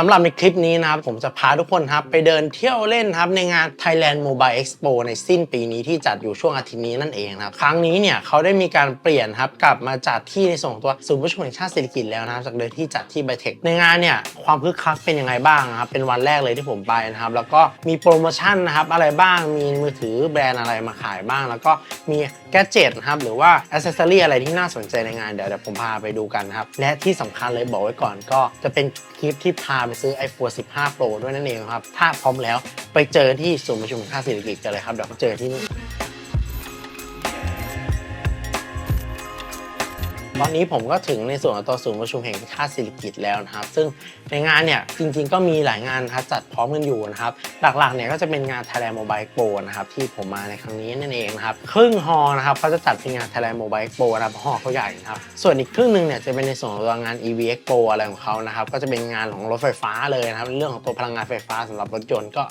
สำหรับในคลิปนี้นะครับผมจะพาทุกคนครับไปเดินเที่ยวเล่นครับในงาน Thailand Mobile Expo ในสิ้นปีนี้ที่จัดอยู่ช่วงอาทิตย์นี้นั่นเองนะครับ ครั้งนี้เนี่ยเขาได้มีการเปลี่ยนครับกลับมาจัดที่ในส่วนของตัวศูนย์ประชุมแห่งชาติเศรษฐกิจแล้วนะครับจากเดิมที่จัดที่ไบเทคในงานเนี่ยความคึกคักเป็นยังไงบ้างครับเป็นวันแรกเลยที่ผมไปนะครับแล้วก็มีโปรโมชั่นนะครับอะไรบ้างมีมือถือแบรนด์อะไรมาขายบ้าง แล้วก็มีแกจ e t นะครับหรือว่าอ c เซสซอรีอะไรที่น่าสนใจในงานเดี๋ยวเดี๋ยวผมพาไปดูกันนะครับและที่สำคัญเลยบอกไว้ก่อนก็จะเป็นคลิปที่พาไปซื้อ iPhone 15 Pro ด้วยนั่นเองครับ ถ้าพร้อมแล้วไปเจอที่ศูนย์ประชุมค่าเศรษฐกิจกันเลยครับ เดี๋ยวเจอที่นี่ ตอนนี้ผมก็ถึงในส่วนของตัวศูนย์ประชุมแห่งชาติศิริกิติ์แล้วนะครับ ซึ่งในงานเนี่ยจริงๆ ก็มีหลายงานนะครับจัดพร้อมกันอยู่นะครับ หลักๆเนี่ยก็จะเป็นงาน Thailand Mobile Expo นะครับที่ผมมาในครั้งนี้นั่นเองนะครับ ครึ่งฮอนะครับเขาจะจัดเป็นงาน Thailand Mobile Expo นะครับฮอเขาใหญ่นะครับส่วนอีกครึ่งหนึ่งเนี่ยจะเป็นในส่วนของงาน EV Expo อะไรของเขานะครับก็จะเป็นงานของรถไฟฟ้าเลยนะครับเรื่องของตัวพลังงานไฟฟ้าสำหรับรถยนต์ก็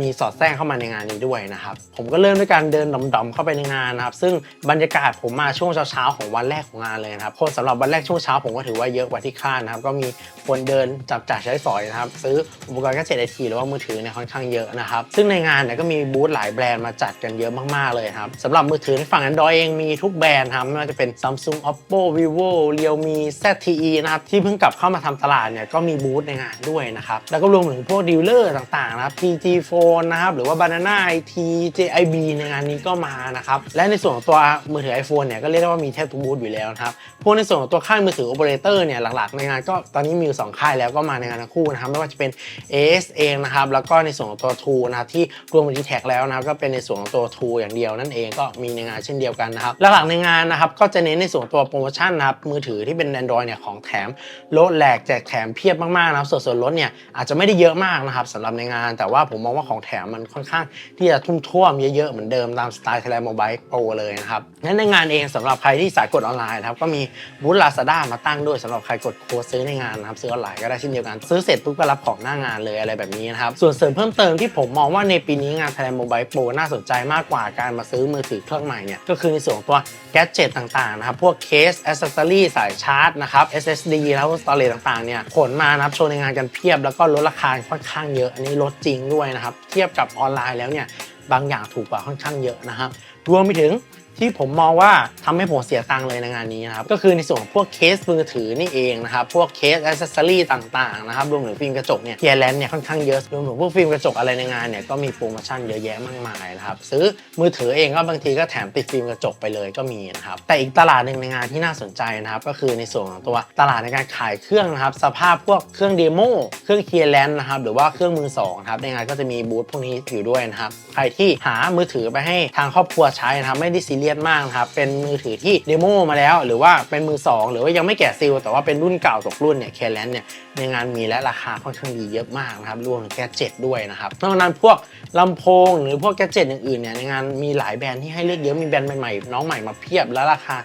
มีสอดแทรกเข้ามาในงานนี้ด้วยนะครับผมก็เริ่มด้วยการเดินดอมๆเข้าไปในงานนะครับซึ่งบรรยากาศผมมาช่วงเช้าๆของวันแรกของงานเลยนะครับคนสำหรับวันแรกช่วงเช้าผมก็ถือว่าเยอะกว่าที่คาดนะครับ ก็มีคนเดินจับจ่ายใช้สอยนะครับ ซื้ออุปกรณ์เกษตรไอทีหรือว่ามือถือเนี่ยค่อนข้างเยอะนะครับ ซึ่งในงานเนี่ยก็มีบูธหลายแบรนด์มาจัดกันเยอะมากๆเลยครับสำหรับมือถือในฝั่ง Android เองมีทุกแบรนด์ครับไม่ว่าจะเป็น Samsung Oppo Vivo Realme ZTE นะครับที่เพิ่งกลับเข้ามาทำตลาดเนี่ยก็มีบูธในงานด้วยนะครับแล้วก็รวมถึงพวกดีลเลอร์ต่างๆนะครับ PG Phone นะครับหรือว่า Banana IT JIB ในงานนี้ก็มานะครับและในส่วนของตัวมือถือ iPhone เนี่ยก็เรียกได้ว่ามีแทบทุกบูธอยู่แล้วนะครับพวกในส่วนของตัวค่ายมือถือ Operator เนี่ยหลักๆในงานก็ตอนนี้มีอยู่สองค่ายแล้วก็มาในงานทั้งคู่นะครับไม่ว่าจะเป็น AS เองนะครับแล้วก็ในส่วนของตัว True นะครับที่รวมกับ d t แทแล้วนะครับก็เป็นในส่วนของตัว True อย่างเดียวนั่นเองก็มีในงานเช่นเดียวกันนะครับหลักๆในงานนะครับก็จะเน้นในส่วนตัวโปรโมชั่นนะครับมือถือที่เป็น Android เนี่ยของแถมลดแหลกแจกแถมเพียบมากๆนะครับส่วนส่วนลดเนี่ยอาจจะไม่ได้เยอะมากนะครับสำหรับในงาน แต่ว่าผมมองว่าของแถมมันค่อนข้างที่จะทุ่มท่วมเยอะๆเหมือนเดิมตามสไตล์ Thailand Mobile Pro เลยนะครับงั้นในงานเองสำหรับใครที่สายกดออนไลน์นะครับก็มีบูธ Lazada มาตั้งด้วยสำหรับใครกดโค้ดซื้อในงานนะครับซื้อออนไลน์ก็ได้เช่นเดียวกันซื้อเสร็จปุ๊บก็รับของหน้างานเลยอะไรแบบนี้นะครับส่วนเสริมเพิ่มเติมที่ผมมองว่าในปีนี้งาน Thailand Mobile Pro น่าสนใจมากกว่าการมาซื้อมือถือเครื่องใหม่เนี่ยก็คือในส่วนของตัวแกจ e t ต่างๆนะครับพวกเคสอ c เซสซอรี่สายชาร์จนะครับ SSD แล้วสตอเรจต่างๆเนี่ยขนมานะครับโชว์ในงานกันเพียบ แล้วก็ลดราคาค่อนข้างเยอะอันนี้ลดจริงด้วยนะครับเทียบกับออนไลน์แล้วเนี่ยบางอย่างถูกกว่าค่อนข้างเยอะนะครับรวมไปถึง ที่ผมมองว่าทำให้ผมเสียตังค์เลยในงานนี้นะครับก็คือในส่วนของพวกเคสมือถือนี่เองนะครับพวกเคสอ c เซสซอรี่ต่างๆนะครับรวมถึงฟิล์มกระจกเนี่ยเทียร์แลนด์เนี่ยค่อนข้างเยอะรวมถึงพวกฟิล์มกระจกอะไรในงานเนี่ยก็มีโปรโมชั่นเยอะแยะมากมายนะครับซื้อมือถือเองก็บางทีก็แถมติดฟิล์มกระจกไปเลยก็มีนะครับแต่อีกตลาดหนึ่งในงานที่น่าสนใจนะครับก็คือในส่วนของตัวตลาดในการขายเครื่องนะครับสภาพพวกเครื่องเดโมเครื่องเทียร์แลนด์นะครับหรือว่าเครื่องมือสองครับในงานก็จะมีบูธพวกนี้อยู่ด้วยนะครับใครที่หามือถือไปให้ทางครอบครัวใช้นะครับไม่ได้ซีเรียสมากนะครับ เป็นมือถือที่เดโมมาแล้ว หรือว่าเป็นมือ 2 หรือว่ายังไม่แกะซีลแต่ว่าเป็นรุ่นเก่าตกรุ่นเนี่ยแคลนเนี่ยในงานมีและราคาค่อนข้างดีเยอะมากนะครับ รวมถึงแกจเจ็ตด้วยนะครับนอกนั้นพวกลำโพงหรือพวกแกจเจ็ตอย่างอื่นเนี่ยในงานมีหลายแบรนด์ที่ให้เลือกเยอะมีแบรนด์ใหม่ๆน้องใหม่มาเพียบและราคา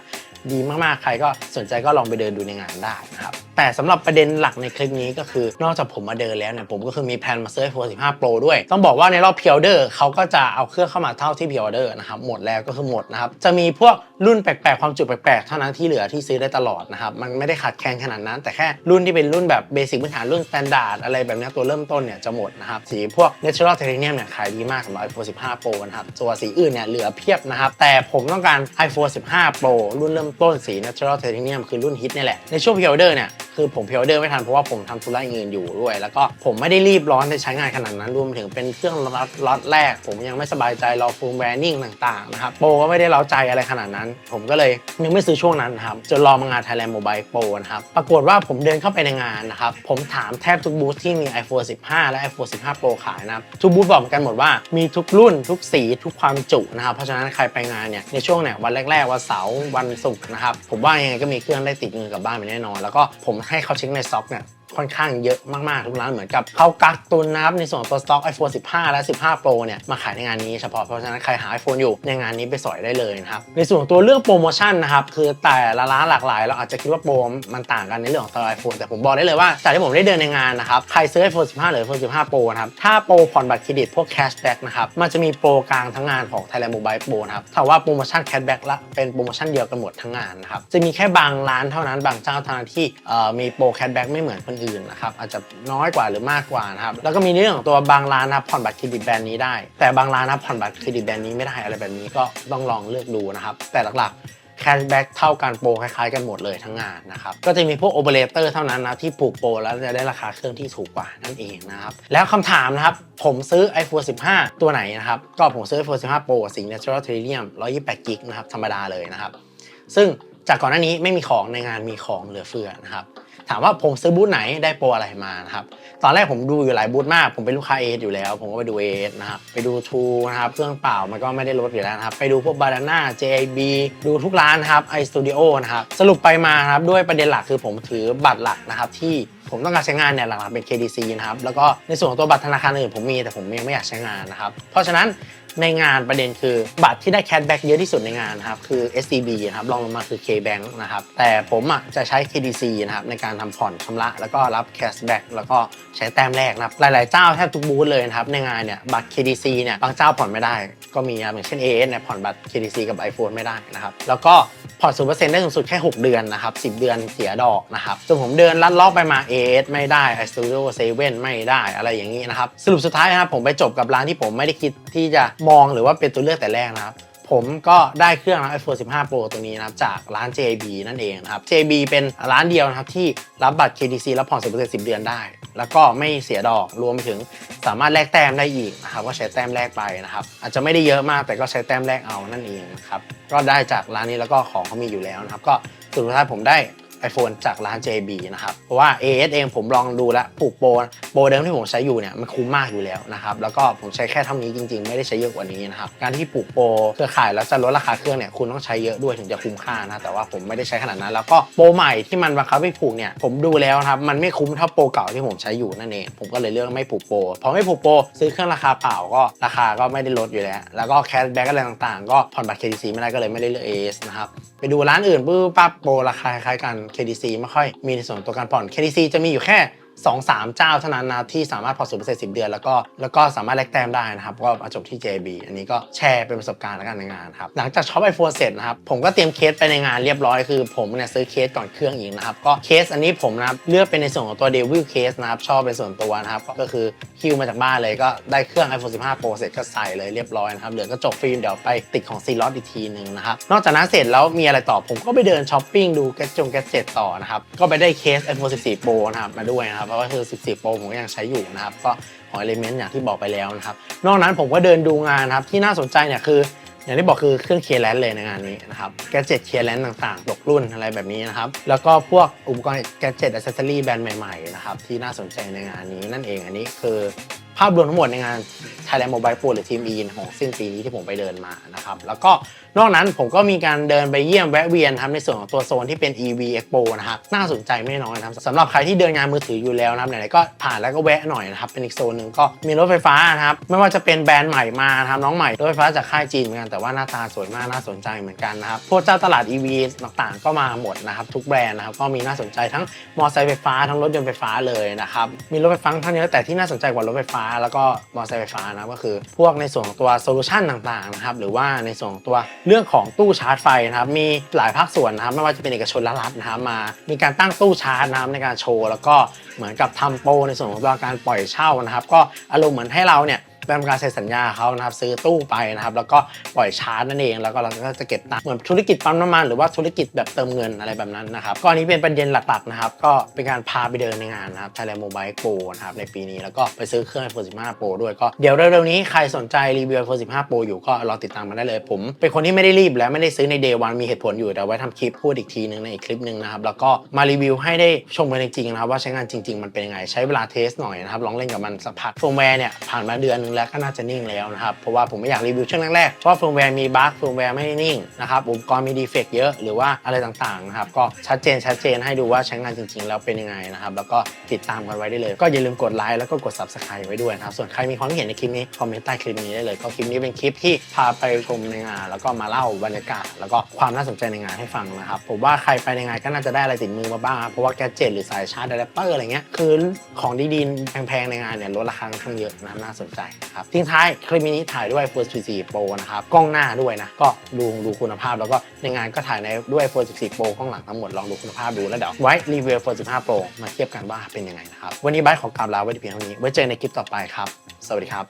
ดีมากๆใครก็สนใจก็ลองไปเดินดูในงานได้นะครับ แต่สำหรับประเด็นหลักในคลิปนี้ก็คือนอกจากผมมาเดินแล้วเนี่ยผมก็คือมีแพลนมาซื้อ iPhone 15 Pro ด้วย ต้องบอกว่าในรอบพิออเดอร์เขาก็จะเอาเครื่องเข้ามาเท่าที่พิออเดอร์นะครับหมดแล้วก็คือหมดนะครับจะมีพวกรุ่นแปลกๆความจุแปลกๆเท่านั้นที่เหลือที่ซื้อได้ตลอดนะครับมันไม่ได้ขาดแคลนขนาดนั้น แต่แค่รุ่นที่เป็นรุ่นแบบเบสิกพื้นฐานรุ่นสแตนดาร์ดอะไรแบบนี้ตัวเริ่มต้นเนี่ยจะหมดนะครับสีพวก Natural Titanium เนี่ยขายดีมากสำหรับ iPhone 15 Pro นะครับตัวสีอื่นเนี่ยเหลือเพียบนะครับแต่ผมต้องการ iPhone 15 Pro รุ่นเริ่มต้นสี Natural Titanium คือรุ่นฮิตนี่แหละในช่วงพิออเดอร์เนี่ย คือผมเพิออเดอร์ไม่ทันเพราะว่าผมทำธุระอย่างอื่นอยู่ด้วย แล้วก็ผมไม่ได้รีบร้อนในใช้งานขนาดนั้นรวมถึงเป็นเครื่องล็อตล็อตแรก ผมยังไม่สบายใจรอฟูลแวร์นิ่งต่างๆนะครับโปรก็ไม่ได้เล้าใจอะไรขนาดนั้น ผมก็เลยยังไม่ซื้อช่วงนั้นนะครับจนรอมางาน Thailand Mobile Pro นะครับปรากฏว่าผมเดินเข้าไปในงานนะครับผมถามแทบทุกบูธที่มี iPhone 15 และ iPhone 15 Pro ขายนะครับทุกบูธบอกเหมือนกันหมดว่ามีทุกรุ่นทุกสีทุกความจุนะครับเพราะฉะนั้นใครไปงานเนี่ยในช่วงเนี่ยวันแรก ๆ วันเสาร์วันศุกร์นะครับผมว่ายังไงก็มีเครื่องได้ติดมือกลับบ้านไปแน่นอน แล้วก็ผมให้เขาเช็คในซ็อกเนี่ย ค่อนข้างเยอะมากๆทุกร้านเหมือนกับเขากักตุนนะครับในส่วนตัวสต็อก iPhone 15 และ 15 Pro เนี่ยมาขายในงานนี้เฉพาะเพราะฉะนั้นใครหา iPhone อยู่ในงานนี้ไปสอยได้เลยนะครับในส่วนตัวเรื่องโปรโมชั่นนะครับคือแต่ละร้านหลากหลาย เราอาจจะคิดว่าโปรมันต่างกันในเรื่องของตัว iPhone แต่ผมบอกได้เลยว่าจากที่ผมได้เดินในงานนะครับใครซื้อ iPhone 15 หรือ iPhone 15 Pro นะครับถ้าโปรผ่อนบัตรเครดิตพวก cashback นะครับมันจะมีโปรกลางทั้งงานของ Thailand Mobile Pro นะครับถ้าว่าโปรโมชั่น cashback ละเป็นโปรโมชั่นเดียวกันหมดทั้งงานนะครับจะมีแค่บางร้านเท่านั้นบางเจ้าเท่านั้นที่เอ่อมีโปร cashback ไม่เหมือนคนอื่นนะครับอาจจะน้อยกว่าหรือมากกว่านะครับแล้วก็มีเรื่องของตัวบางร้านนับผ่อนบัตรเครดิตแบรนด์นี้ได้ แต่บางร้านนับผ่อนบัตรเครดิตแบรนด์นี้ไม่ได้อะไรแบบนี้ก็ต้องลองเลือกดูนะครับแต่หลักๆแคชแบ็กเท่ากันโปรคล้ายๆกันหมดเลยทั้งงานนะครับ ก็จะมีพวกโอเปอเรเตอร์เท่านั้นนะ ที่ผูกโปรแล้วจะได้ราคาเครื่องที่ถูกกว่านั่นเองนะครับ แล้วคำถามนะครับ ผมซื้อ iPhone 15 ตัวไหนนะครับ ก็ผมซื้อ iPhone 15 Pro สี Natural Titanium 128 กิกนะครับ ธรรมดาเลยนะครับ ซึ่งจากก่อนหน้านี้ไม่มีของในงานมีของเหลือเฟือนะครับ ถามว่าผมซื้อบูธไหนได้โปรอะไรมานะครับ ตอนแรกผมดูอยู่หลายบูธมาก ผมเป็นลูกค้าเอสอยู่แล้ว ผมก็ไปดูเอสนะครับ ไปดูทูนะครับ เครื่องเปล่ามันก็ไม่ได้ลดอยู่แล้วนะครับ ไปดูพวกบานาน่า JIB ดูทุกร้านนะครับ iStudio นะครับ สรุปไปมาครับด้วยประเด็นหลักคือผมถือบัตรหลักนะครับที่ผมต้องการใช้งานเนี่ยหลักๆเป็น KDC นะครับ แล้วก็ในส่วนของตัวบัตรธนาคารอื่นผมมีแต่ผมยังไม่อยากใช้งานนะครับ เพราะฉะนั้นในงานประเด็นคือบัตรที่ได้แคชแบ็กเยอะที่สุดในงานนะครับคือ SCB นะครับรองลงมาคือ KBank นะครับแต่ผมอะจะใช้ KDC นะครับในการทำผ่อนชำระ แล้วก็รับแคชแบ็กแล้วก็ใช้แต้มแรกนะครับ หลาย ๆ เจ้าแทบทุกบูธเลยนะครับ ในงานเนี่ยบัตร KDC เนี่ยบางเจ้าผ่อนไม่ได้ก็มีนะอย่างเช่น AS เนี่ยผ่อนบัตร KDC กับ iPhone ไม่ได้นะครับ แล้วก็ผ่อน0%ได้สูงสุดแค่ 6 เดือนนะครับ 10 เดือนเสียดอกนะครับจนผมเดินลัดเลาะไปมา AS ไม่ได้ iStudio 7ไม่ได้อะไรอย่างนี้นะครับ สรุปสุดท้ายนะครับผมไปจบกับร้านที่ผมไม่ได้คิดที่จะมองหรือว่าเป็นตัวเลือกแต่แรกนะครับ ผมก็ได้เครื่องนะ iPhone 15 Pro ตัวนี้นะครับ จากร้าน JB นั่นเองนะครับ JB เป็นร้านเดียวนะครับ ที่รับบัตร KDC รับผ่อน 10% 10 เดือนได้ แล้วก็ไม่เสียดอกรวมไปถึงสามารถแลกแต้มได้อีกนะครับก็ใช้แต้มแลกไปนะครับ อาจจะไม่ได้เยอะมากแต่ก็ใช้แต้มแลกเอานั่นเองนะครับก็ได้จากร้านนี้แล้วก็ของเขามีอยู่แล้วนะครับ ก็สุดท้ายผมได้ iPhone จากร้าน JB นะครับ เพราะว่า AS เองผมลองดูแล้วผูกโปรโปรเดิมที่ผมใช้อยู่เนี่ยมันคุ้มมากอยู่แล้วนะครับ แล้วก็ผมใช้แค่เท่านี้จริงๆ ไม่ได้ใช้เยอะกว่านี้นะครับ การที่ผูกโปรเครือข่ายแล้วจะลดราคาเครื่องเนี่ยคุณต้องใช้เยอะด้วยถึงจะคุ้มค่านะ แต่ว่าผมไม่ได้ใช้ขนาดนั้น แล้วก็โปรใหม่ที่มันบังคับให้ผูกเนี่ยผมดูแล้วนะครับมันไม่คุ้มเท่าโปรเก่าที่ผมใช้อยู่นั่นเองผมก็เลยเลือกไม่ผูกโปรพอไม่ผูกโปรซื้อเครื่องราคาเปล่าก็ราคาก็ไม่ได้ลดอยู่แล้ว แล้วก็แคชแบ็กอะไรต่างๆ ก็ผ่อนบัตร KTC ไม่ได้ก็เลยไม่ได้เลือก AS นะครับ ไปดูร้านอื่นปุ๊บปั๊บโปรราคาคล้ายๆกัน KDC ไม่ค่อยมีในส่วนตัวการผ่อน KDC จะมีอยู่แค่ 2 3เจ้าเท่านั้นนะที่สามารถผ่อนศูนเปอร์เซ็นต์สิบเดือนแล้วก็แล้วก็สามารถแลกแต้มได้นะครับก็มาจบที่ JB อันนี้ก็แชร์เป็นประสบการณ์แล้วกันในงานครับหลังจากช็อป iPhone เสร็จนะครับผมก็เตรียมเคสไปในงานเรียบร้อยคือผมเนี่ยซื้อเคสก่อนเครื่องอีกนะครับก็เคสอันนี้ผมนะครับเลือกเป็นในส่วนของตัว Devil Case นะครับชอบเป็นส่วนตัวนะครับก็คือคิวมาจากบ้านเลยก็ได้เครื่อง iPhone 15 Pro เสร็จก็ใส่เลยเรียบร้อยนะครับเหลือก็จบฟิล์มเดี๋ยวไปติดของซีล็อตอีกทีหนึ่งนะครับนอกจากนั้นเสร็จแล้วมีอะไรต่อผมก็ไปเดินช้อปปิ้งดูแกจงแกเจ็ตต่อนะครับก็ไปได้เคส iPhone 14 Pro นะครับมาด้วยนะครับเพราะว่าคือ 14 Pro ผมก็ยังใช้อยู่นะครับ ก็ของ Element อย่างที่บอกไปแล้วนะครับ นอกนั้นผมก็เดินดูงานนะครับ ที่น่าสนใจเนี่ยคือ อย่างที่บอกคือเครื่องเคลียร์แลนเลยในงานนี้นะครับ แกจิตเคลียร์แลนต่างๆ ตกรุ่นอะไรแบบนี้นะครับ แล้วก็พวกอุปกรณ์แกจิตอัซเซอรี่แบรนด์ใหม่ๆนะครับที่น่าสนใจในงานนี้นั่นเองอันนี้คือ ภาพรวมทั้งหมดในงาน Thailand Mobile Pro หรือทีม E ของสิ้นปีนี้ที่ผมไปเดินมานะครับ แล้วก็นอกนั้นผมก็มีการเดินไปเยี่ยมแวะเวียนครับในส่วนของตัวโซนที่เป็น EV Expo นะครับน่าสนใจไม่น้อยนะครับสำหรับใครที่เดินงานมือถืออยู่แล้วนะครับไหนๆก็ผ่านแล้วก็แวะหน่อยนะครับเป็นอีกโซนหนึ่งก็มีรถไฟฟ้านะครับไม่ว่าจะเป็นแบรนด์ใหม่มานะครับน้องใหม่รถไฟฟ้าจากค่ายจีนเหมือนกันแต่ว่าหน้าตาสวยมากน่าสนใจเหมือนกันนะครับพวกเจ้าตลาด EV ต่างๆ ก็มาหมดนะครับทุกแบรนด์นะครับก็มีน่าสนใจทั้งมอเตอร์ไซค์ไฟฟ้าทั้งรถยนต์ไฟฟ้าเลยนะครับมีรถไฟฟ้าทั้งเยอะแต่ที่น่าสนใจกว่ารถไฟฟ้าแล้วก็มอเตอร์ไซค์ไฟฟ้านะก็คือ พวกในส่วนของตัวโซลูชันต่างๆนะครับหรือว่าในส่วนของตัวเรื่องของตู้ชาร์จไฟนะครับมีหลายภาคส่วนนะครับไม่ว่าจะเป็นเอกชนและรัฐนะครับมา มีการตั้งตู้ชาร์จนะครับในการโชว์ แล้วก็เหมือนกับทำโปรในส่วนของตัวการปล่อยเช่านะครับ ก็อารมณ์เหมือนให้เราเนี่ย เป็นการเซ็นสัญญาเขานะครับซื้อตู้ไปนะครับแล้วก็ปล่อยชาร์จนั่นเองแล้วก็เราก็จะเก็บตังค์เหมือนธุรกิจปั๊มน้ำมันหรือว่าธุรกิจแบบเติมเงินอะไรแบบนั้นนะครับก็อันนี้เป็นประเด็นหลักๆนะครับก็เป็นการพาไปเดินในงานนะครับ Thailand Mobile Pro นะครับในปีนี้แล้วก็ไปซื้อเครื่อง iPhone 15 Pro ด้วยก็เดี๋ยวเร็วๆนี้ใครสนใจรีวิว iPhone 15 Pro อยู่ก็รอติดตามมาได้เลยผม เป็นคนที่ไม่ได้รีบและไม่ได้ซื้อใน Day วันมีเหตุผลอยู่แต่ไว้ทำคลิปพูดอีกทีนึงในอีกคลิปหนึ่งนะครับแล้วก็มารีวิวให้ได้ชมกันจริงๆนะครับว่าใช้งานจริง ๆ มันเป็นยังไงใช้เวลาเทสหน่อยนะครับลองเล่นกับมันสักพักเฟิร์มแวร์เนี่ยผ่านมาเดือนนึงแล้วก็น่าจะนิ่งแล้วนะครับ เพราะว่าผมไม่อยากรีวิวช่วงแรกๆเพราะเฟิร์มแวร์มีบั๊กเฟิร์มแวร์ไม่นิ่งนะครับอุปกรณ์มีดีเฟกต์เยอะหรือว่าอะไรต่างๆนะครับก็ชัดเจนชัดเจนให้ดูว่าใช้งานจริงๆ แล้วเป็นยังไงนะครับแล้วก็ติดตามกันไว้ได้เลย ก็อย่าลืมกดไลค์แล้วก็กด subscribe ไว้ด้วยนะครับส่วนใครมีความคิดเห็นในคลิปนี้คอมเมนต์ใต้คลิปนี้ได้เลยก็คลิปนี้เป็นคลิปที่พาไปชมในงาน แล้วก็มาเล่าบรรยากาศ แล้วก็ความน่าสนใจในงานให้ฟังนะครับผมว่าใครไปในงานก็น่าจะได้อะไรติดมือมาบ้างเพราะว่าแกจิตหรือสายชาร์จอะแดปเตอร์อะไรเงี้ยคือของดีๆแพงๆในงานเนี่ยลดราคาค่อนข้างเยอะนะน่าสนใจนะครับทิ้งท้ายคลิปนี้ถ่ายด้วย iPhone 14 Pro นะครับกล้องหน้าด้วยนะก็ดูดูคุณภาพแล้วก็ในงานก็ถ่ายในด้วย iPhone 14 Pro กล้องหลังทั้งหมดลองดูคุณภาพดูแล้วเดี๋ยวไว้รีวิว iPhone 15 Pro มาเทียบกันว่าเป็นยังไงนะครับวันนี้บายขอกลับลาไว้ที่เพียงเท่านี้ไว้เจอในคลิปต่อไปครับ สวัสดีครับ